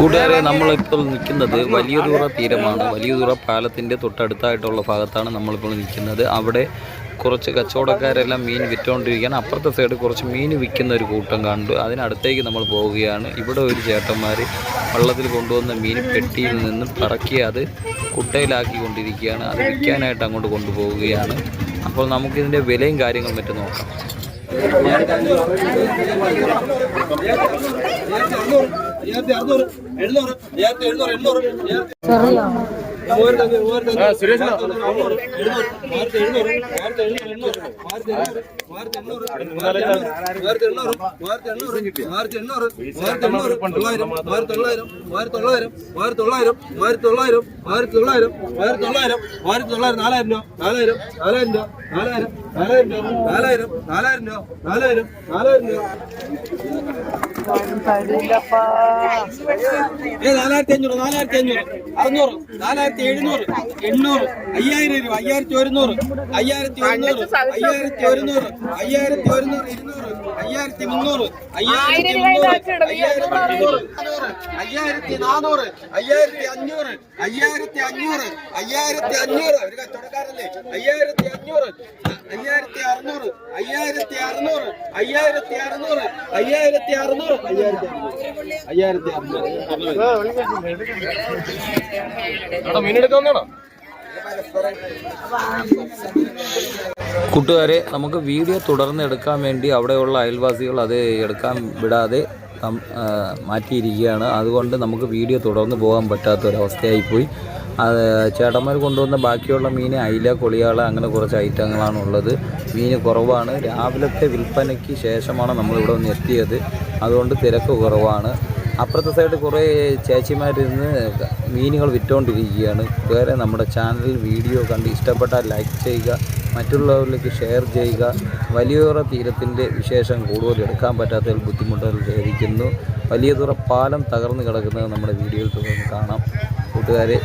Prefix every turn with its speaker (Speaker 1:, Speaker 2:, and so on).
Speaker 1: കൂട്ടുകാരെ നമ്മളിപ്പോൾ നിൽക്കുന്നത് വലിയതുറ തീരമാണ്. വലിയതുറ പാലത്തിന്റെ തൊട്ടടുത്തായിട്ടുള്ള ഭാഗത്താണ് നമ്മളിപ്പോൾ നിൽക്കുന്നത്. അവിടെ കുറച്ച് കച്ചവടക്കാരെല്ലാം മീൻ വിറ്റുകൊണ്ടിരിക്കുകയാണ് അപ്പുറത്തെ സൈഡ് കുറച്ച് മീൻ വിൽക്കുന്ന ഒരു കൂട്ടം കണ്ടു. അതിനടുത്തേക്ക് നമ്മൾ പോവുകയാണ്. ഇവിടെ ഒരു ചേട്ടന്മാർ വള്ളത്തിൽ കൊണ്ടുവന്ന മീൻ പെട്ടിയിൽ നിന്ന് പറക്കി അത് കുട്ടയിലാക്കി കൊണ്ടിരിക്കുകയാണ് അത് വിൽക്കാനായിട്ട് അങ്ങോട്ട് കൊണ്ടുപോവുകയാണ്. അപ്പോൾ നമുക്കിതിന്റെ വിലയും കാര്യങ്ങളും മറ്റും നോക്കാം.
Speaker 2: ചെറിയ
Speaker 3: മൂവായിരത്തി അഞ്ഞൂറ് മൂവായിരത്തി അഞ്ഞൂറ് അറുന്നൂറ് എഴുന്നൂറ് ആയിരത്തി എഴുന്നൂറ് ആയിരത്തി എഴുന്നൂറ് എണ്ണൂറ് ആയിരത്തി എണ്ണൂറ് ആയിരത്തി എണ്ണൂറ് ആയിരത്തി എണ്ണൂറ് ആയിരത്തി എണ്ണൂറ് ആയിരത്തി എണ്ണൂറ് ആയിരത്തി എണ്ണൂറ് തൊള്ളായിരം ആയിരത്തി തൊള്ളായിരം ആയിരത്തി തൊള്ളായിരം ആയിരത്തി തൊള്ളായിരം ആയിരത്തി തൊള്ളായിരം ആയിരത്തി തൊള്ളായിരം ആയിരത്തി തൊള്ളായിരം ആയിരത്തി തൊള്ളായിരം നാലായിരം രൂപ നാലായിരം നാലായിരം രൂപ നാലായിരം നാലായിരം രൂപ നാലായിരം നാലായിരം രൂപ നാലായിരം നാലായിരം രൂപ ഏ നാലായിരത്തി അഞ്ഞൂറ് നാലായിരത്തി അഞ്ഞൂറ് അറുന്നൂറ് നാലായിരത്തി എഴുന്നൂറ് എണ്ണൂറ് അയ്യായിരം രൂപ അയ്യായിരത്തി ഒരുന്നൂറ് അയ്യായിരത്തി ഒരുന്നൂറ് അയ്യായിരത്തി ഒരുന്നൂറ് അയ്യായിരത്തി ഒരുന്നൂറ് ഇരുന്നൂറ് അയ്യായിരത്തി മുന്നൂറ് അയ്യായിരത്തി മുന്നൂറ് അയ്യായിരത്തി അയ്യായിരത്തി നാനൂറ് അയ്യായിരത്തി അഞ്ഞൂറ് അയ്യായിരത്തി അഞ്ഞൂറ് അയ്യായിരത്തി അഞ്ഞൂറ് ഒരു അയ്യായിരത്തി അഞ്ഞൂറ് അറുന്നൂറ് അയ്യായിരത്തി അറുന്നൂറ്. അയ്യായിരത്തി അറുന്നൂറ്. അയ്യായിരത്തി അറുന്നൂറ്. അയ്യായിരത്തി അറുന്നൂറ്. അയ്യായിരത്തി അറുന്നൂറ്. മീനെടുക്കാന്നാണോ
Speaker 1: കൂട്ടുകാരെ നമുക്ക് വീഡിയോ തുടർന്ന് എടുക്കാൻ വേണ്ടി അവിടെയുള്ള അയൽവാസികൾ അത് എടുക്കാൻ വിടാതെ മാറ്റിയിരിക്കുകയാണ്. അതുകൊണ്ട് നമുക്ക് വീഡിയോ തുടർന്ന് പോകാൻ പറ്റാത്തൊരവസ്ഥയായിപ്പോയി. അത് ചേട്ടന്മാർ കൊണ്ടുവന്ന ബാക്കിയുള്ള മീൻ അയില കൊളിയാള അങ്ങനെ കുറച്ച് ഐറ്റങ്ങളാണ് ഉള്ളത്. മീൻ കുറവാണ്. രാവിലത്തെ വിൽപ്പനയ്ക്ക് ശേഷമാണ് നമ്മളിവിടെ ഒന്ന് എത്തിയത്. അതുകൊണ്ട് തിരക്ക് കുറവാണ്. അപ്പുറത്തെ സൈഡ് കുറേ ചേച്ചിമാരിന്ന് മീനുകൾ വിറ്റുകൊണ്ടിരിക്കുകയാണ് വേറെ നമ്മുടെ ചാനൽ വീഡിയോ കണ്ട് ഇഷ്ടപ്പെട്ടാൽ ലൈക്ക് ചെയ്യുക. മറ്റുള്ളവരിലേക്ക് ഷെയർ ചെയ്യുക. വലിയോറ തീരത്തിന്റെ വിശേഷം കൂടുതൽ എടുക്കാൻ പറ്റാത്തതിൽ ബുദ്ധിമുട്ടുകൾ ഖേദിക്കുന്നു വലിയതുറ പാലം തകർന്നു കിടക്കുന്നത് നമ്മുടെ വീഡിയോയിൽ തുടർന്ന് കാണാം. കൂട്ടുകാരെ